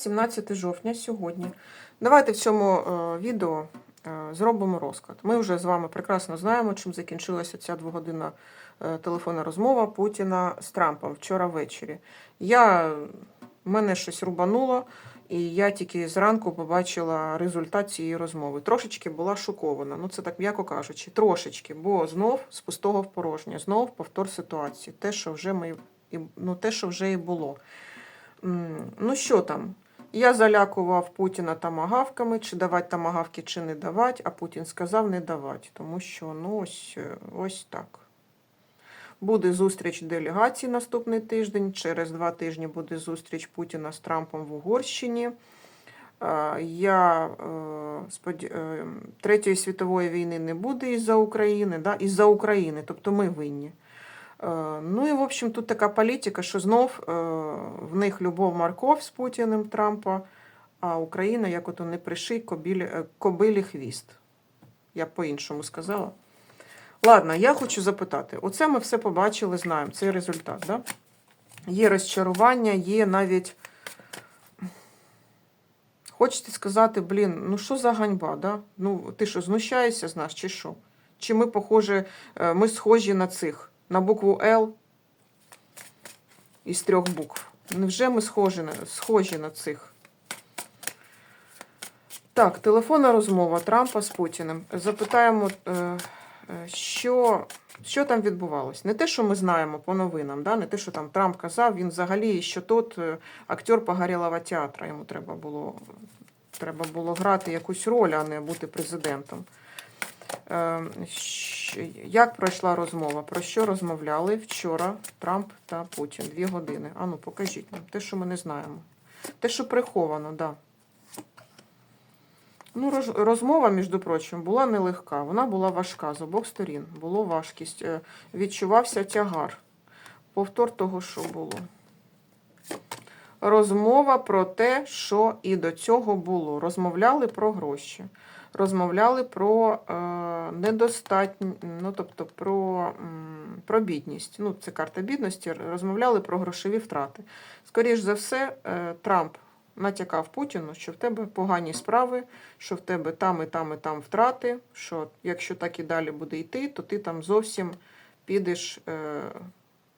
17 жовтня сьогодні. Давайте в цьому е, відео е, зробимо розклад. Ми вже з вами прекрасно знаємо, чим закінчилася ця двогодинна е, телефонна розмова Путіна з Трампом вчора ввечері. Я, мене щось рубануло, і я тільки зранку побачила результат цієї розмови. Трошечки була шокована. Ну, це так м'яко кажучи, трошечки, бо знов з пустого в порожнє, знов повтор ситуації. Те, що вже ми ну, те, що вже і було. Ну що там? Я залякував Путіна тамагавками, чи давати тамагавки, чи не давати, а Путін сказав не давати, тому що ну ось, е, ось так. Буде зустріч делегації наступний тиждень. Через два тижні буде зустріч Путіна з Трампом в Угорщині. Е, Я е, е, Третьої світової війни не буде із-за України, да? із-за України, тобто ми винні. Е, Ну і в общем, тут така політика, що знов е, в них любов морков з Путіним Трампа, а Україна, як ото не приший кобілі, кобилі хвіст. Я по-іншому сказала. Ладно, я хочу запитати: оце ми все побачили, знаємо, цей результат. Да? Є розчарування, є навіть. Хочете сказати, блін, ну що за ганьба, да? Ну, ти що, знущаєшся з нас, чи що? Чи ми похожі, е, ми схожі на цих, на букву Л із трьох букв? Невже ми схожі на, схожі на цих? Так, телефонна розмова Трампа з Путіним. Запитаємо, е, е, що, що там відбувалось. Не те, що ми знаємо по новинам, да? не те, що там Трамп казав, він взагалі, що тот е, актер погорілого театра, йому треба було, треба було грати якусь роль, а не бути президентом. Е, Як пройшла розмова? Про що розмовляли вчора Трамп та Путін? Дві години. Ану, покажіть нам. Те, що ми не знаємо. Те, що приховано, так. Да. Ну, розмова, між прочим, була нелегка. Вона була важка з обох сторін. Було важкість. Е, Відчувався тягар. Повтор того, що було. Розмова про те, що і до цього було. Розмовляли про гроші. Розмовляли про е, недостатнь, ну тобто про, про бідність. Ну, це карта бідності. Розмовляли про грошові втрати. Скоріш за все, е, Трамп натякав Путіну, що в тебе погані справи, що в тебе там і там і там втрати, що якщо так і далі буде йти, то ти там зовсім підеш е,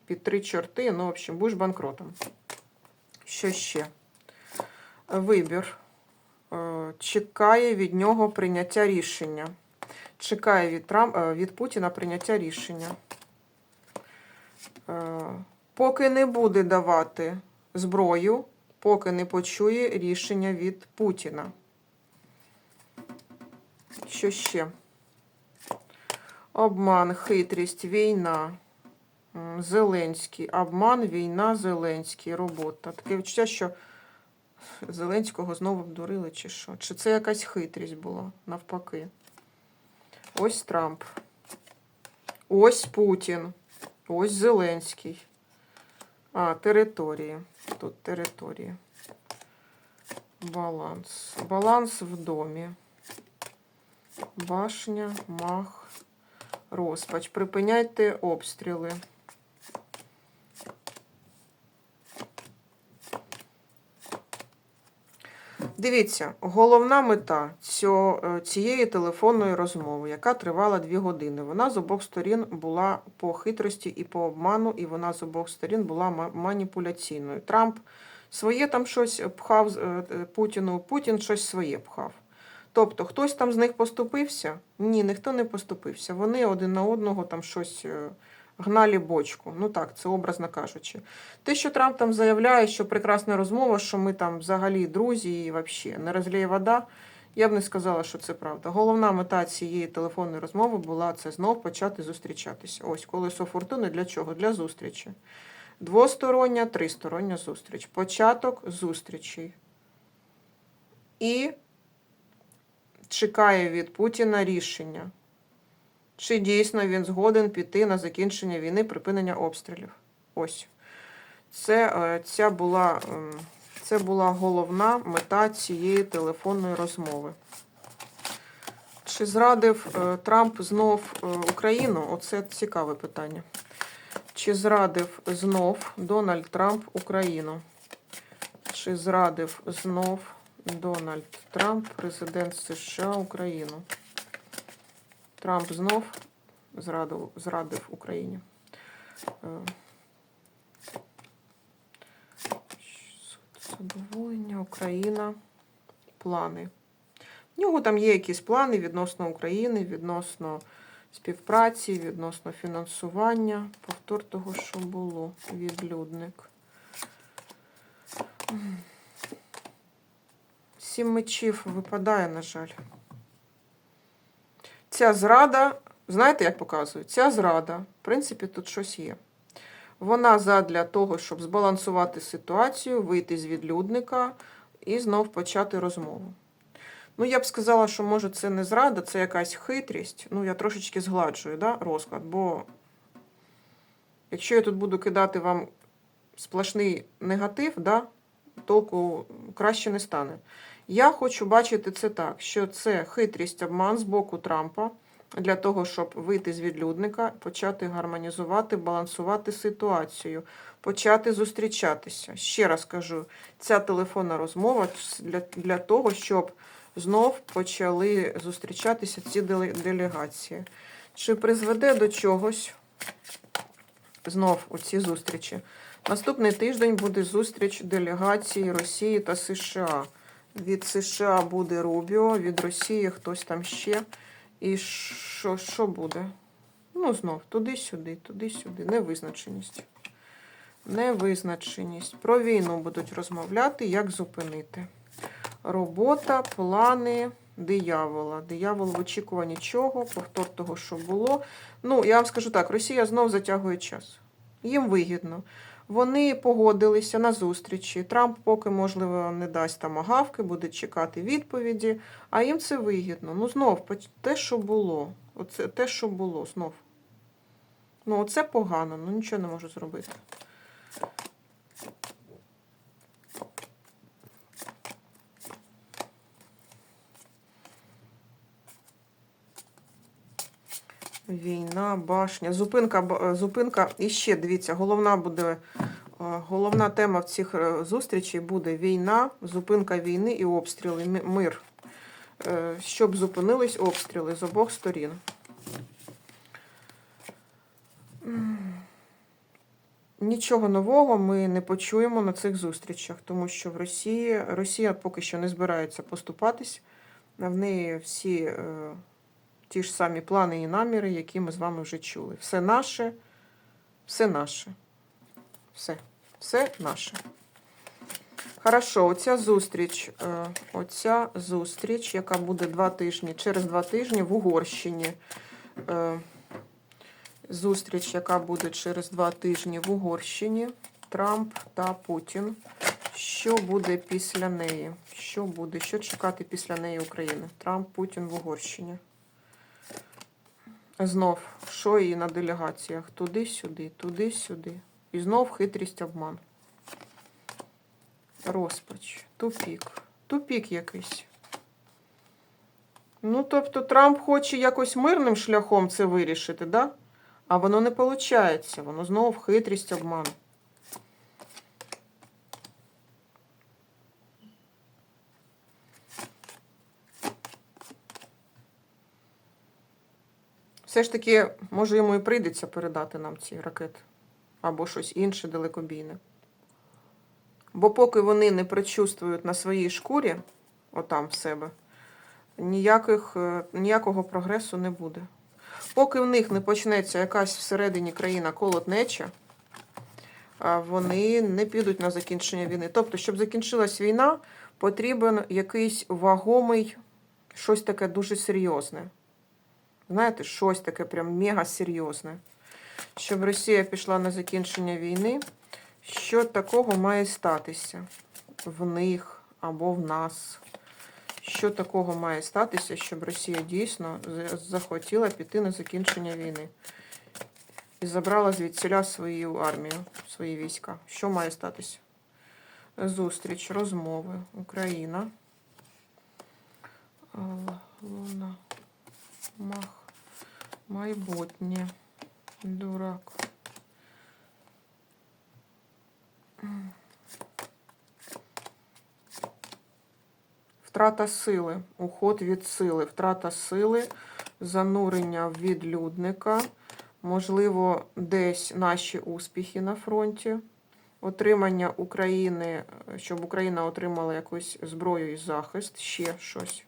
під три чорти, ну, в общем, будеш банкротом. Що ще? Вибір. Чекає від нього прийняття рішення. Чекає від, Трам... е, від Путіна прийняття рішення. Е, Поки не буде давати зброю, поки не почує рішення від Путіна. Що ще? Обман, хитрість, війна. Зеленський. Обман, війна, Зеленський. Робота. Таке відчуття, що Зеленського знову обдурили, чи що? Чи це якась хитрість була навпаки? Ось Трамп. Ось Путін. Ось Зеленський. А, території. Тут території. Баланс. Баланс в домі. Башня, мах, розпач. Припиняйте обстріли. Дивіться, головна мета е, цієї телефонної розмови, яка тривала дві години, вона з обох сторін була по хитрості і по обману, і вона з обох сторін була маніпуляційною. Трамп своє там щось пхав е, е, Путіну, Путін щось своє пхав. Тобто, хтось там з них поступився? Ні, ніхто не поступився. Вони один на одного там щось гнали бочку. Ну так, це образно кажучи. Те, що Трамп там заявляє, що прекрасна розмова, що ми там взагалі друзі і взагалі не розліє вода, я б не сказала, що це правда. Головна мета цієї телефонної розмови була це знов почати зустрічатися. Ось колесо фортуни для чого? Для зустрічі. Двостороння, тристороння зустріч. Початок зустрічей. І чекає від Путіна рішення. Чи дійсно він згоден піти на закінчення війни, припинення обстрілів? Ось. Це, е, ця була, ем, це була головна мета цієї телефонної розмови. Чи зрадив е, Трамп знов е, Україну? Оце цікаве питання. Чи зрадив знов Дональд Трамп Україну? Чи зрадив знов Дональд Трамп, президент США, Україну? Трамп знов зрадив, зрадив Україні. Е, Задоволення, Україна, плани. В нього там є якісь плани відносно України, відносно співпраці, відносно фінансування. Повтор того, що було. Відлюдник. Сім мечів випадає, на жаль. Ця зрада, знаєте, як показують? Ця зрада, в принципі, тут щось є. Вона задля того, щоб збалансувати ситуацію, вийти з відлюдника і знов почати розмову. Ну, я б сказала, що може це не зрада, це якась хитрість. Ну, я трошечки згладжую да, розклад, бо якщо я тут буду кидати вам сплошний негатив, да, толку краще не стане. Я хочу бачити це так, що це хитрість обман з боку Трампа для того, щоб вийти з відлюдника, почати гармонізувати, балансувати ситуацію, почати зустрічатися. Ще раз кажу, ця телефонна розмова для, для того, щоб знов почали зустрічатися ці делегації. Чи призведе до чогось знов у ці зустрічі? Наступний тиждень буде зустріч делегації Росії та США. Від США буде Рубіо, від Росії хтось там ще. І що, що буде? Ну, знов, туди-сюди, туди-сюди. Невизначеність. Невизначеність. Про війну будуть розмовляти, як зупинити. Робота, плани диявола. Диявол в очікуванні чого, повтор того, що було. Ну, я вам скажу так: Росія знов затягує час. Їм вигідно. Вони погодилися на зустрічі. Трамп, поки, можливо, не дасть там агавки, буде чекати відповіді, а їм це вигідно. Ну, знов, те, що було. Оце те, що було, знов. Ну, оце погано, ну нічого не можу зробити. Війна, башня, зупинка, зупинка. І ще дивіться, головна буде головна тема в цих е, зустрічей буде війна, зупинка війни і обстріли, мир. Е, Щоб зупинились обстріли з обох сторін. Нічого нового ми не почуємо на цих зустрічах, тому що в Росії Росія поки що не збирається поступатись. В неї всі е, ті ж самі плани і наміри, які ми з вами вже чули. Все наше, все наше. Все, все наше. Хорошо, оця зустріч, е, оця зустріч, яка буде два тижні, через два тижні в Угорщині. Е, Зустріч, яка буде через два тижні в Угорщині. Трамп та Путін. Що буде після неї? Що буде? Що чекати після неї України? Трамп, Путін в Угорщині. Знов, що і на делегаціях? Туди-сюди, туди-сюди. І знов хитрість обман. Розпач. Тупік. Тупік якийсь. Ну, тобто Трамп хоче якось мирним шляхом це вирішити, да? А воно не виходить. Воно знову хитрість обман. Все ж таки, може, йому і прийдеться передати нам ці ракети. Або щось інше далекобійне. Бо поки вони не прочувствують на своїй шкурі, отам в себе, ніяких, е, ніякого прогресу не буде. Поки в них не почнеться якась всередині країна колотнеча, вони не підуть на закінчення війни. Тобто, щоб закінчилась війна, потрібен якийсь вагомий, щось таке дуже серйозне. Знаєте, щось таке прям мега серйозне. Щоб Росія пішла на закінчення війни, що такого має статися в них або в нас? Що такого має статися, щоб Росія дійсно захотіла піти на закінчення війни і забрала звідсіля свою армію, свої війська? Що має статися? Зустріч, розмови, Україна. Луна. Мах. Майбутнє. Дурак. Втрата сили, уход від сили, втрата сили, занурення в відлюдника, можливо, десь наші успіхи на фронті, отримання України, щоб Україна отримала якусь зброю і захист, ще щось.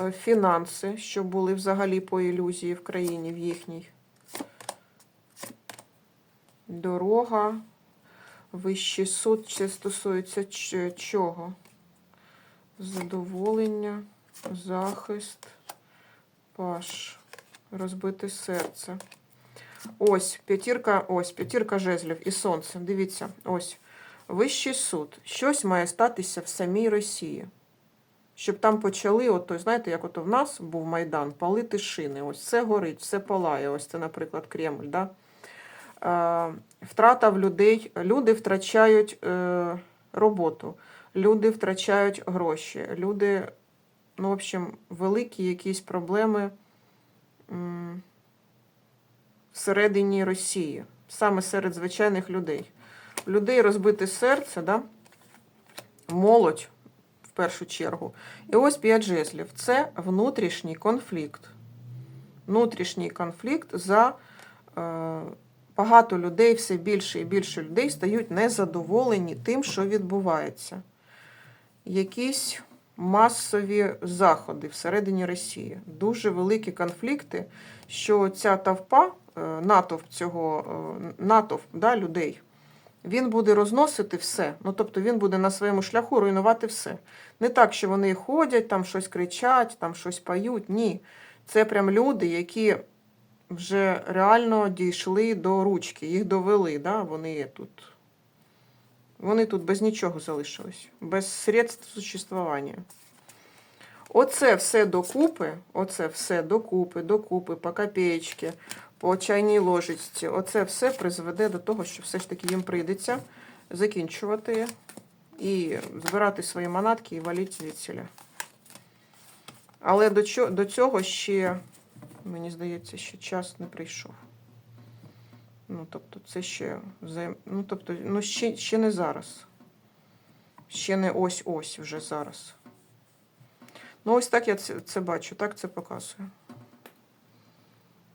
Е, Фінанси, що були взагалі по ілюзії в країні, в їхній. Дорога, вищий суд, це стосується чого? Задоволення, захист, паш, розбите серце. Ось п'ятірка, ось п'ятірка жезлів і сонце. Дивіться, ось вищий суд. Щось має статися в самій Росії. Щоб там почали, от, той, знаєте, як от в нас був Майдан, палити шини. Ось все горить, все палає. Ось це, наприклад, Кремль. Да? Е, втрата в людей. Люди втрачають е, роботу, люди втрачають гроші, люди, ну, в общем, великі якісь проблеми всередині Росії, саме серед звичайних людей. У людей розбите серце, да? молодь першу чергу. І ось п'ять жезлів. Це внутрішній конфлікт. Внутрішній конфлікт за е, багато людей, все більше і більше людей стають незадоволені тим, що відбувається. Якісь масові заходи всередині Росії. Дуже великі конфлікти, що ця тавпа, е, натовп цього е, натовп да, людей, він буде розносити все. Ну, тобто він буде на своєму шляху руйнувати все. Не так, що вони ходять, там щось кричать, там щось поють. Ні. Це прям люди, які вже реально дійшли до ручки, їх довели, да? вони тут. Вони тут без нічого залишились, без средств существування. Оце все докупи, оце все докупи, докупи, по копеечки, по чайній ложечці. Оце все призведе до того, що все ж таки їм прийдеться закінчувати і збирати свої манатки і валити звідсіля. Але до, цього ще, мені здається, ще час не прийшов. Ну, тобто, це ще ну, тобто, ну, ще, ще не зараз. Ще не ось-ось вже зараз. Ну, ось так я це, це бачу, так це показує.